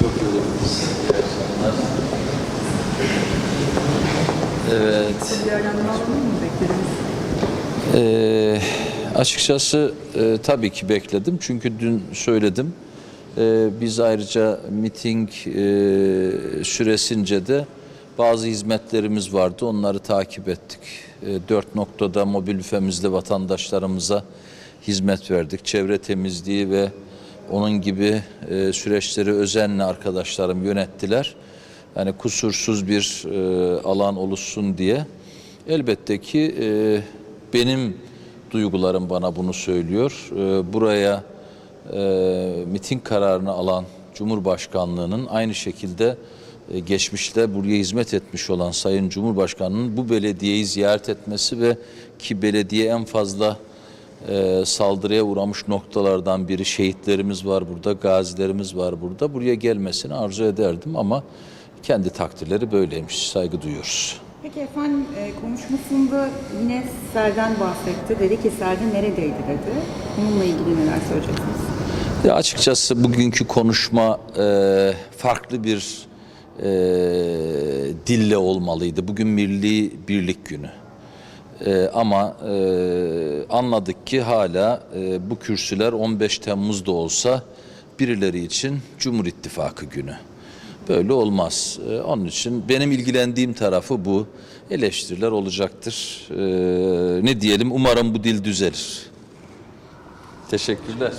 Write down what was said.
Çok yoruldunuz. Evet. Ee, açıkçası e, tabii ki bekledim. Çünkü dün söyledim. Ee, biz ayrıca miting e, süresince de bazı hizmetlerimiz vardı. Onları takip ettik. E, dört noktada mobil büfemizde vatandaşlarımıza hizmet verdik. Çevre temizliği ve onun gibi e, süreçleri özenle arkadaşlarım yönettiler. Yani kusursuz bir e, alan oluşsun diye. Elbette ki e, benim duygularım bana bunu söylüyor. E, buraya e, miting kararını alan Cumhurbaşkanlığının aynı şekilde e, geçmişte buraya hizmet etmiş olan Sayın Cumhurbaşkanı'nın bu belediyeyi ziyaret etmesi ve ki belediye en fazla e, saldırıya uğramış noktalardan biri şehitlerimiz var burada, gazilerimiz var burada. Buraya gelmesini arzu ederdim ama kendi takdirleri böyleymiş. Saygı duyuyoruz. Peki efendim e, konuşmasında yine selden bahsetti. Dedi ki selde neredeydi dedi. Bununla ilgili neler söyleyeceksiniz? Ya açıkçası bugünkü konuşma e, farklı bir e, dille olmalıydı. Bugün Milli Birlik Günü. E, ama e, anladık ki hala e, bu kürsüler 15 Temmuz'da olsa birileri için Cumhur İttifakı günü. Böyle olmaz. E, onun için benim ilgilendiğim tarafı bu. Eleştiriler olacaktır. E, ne diyelim umarım bu dil düzelir. Teşekkürler.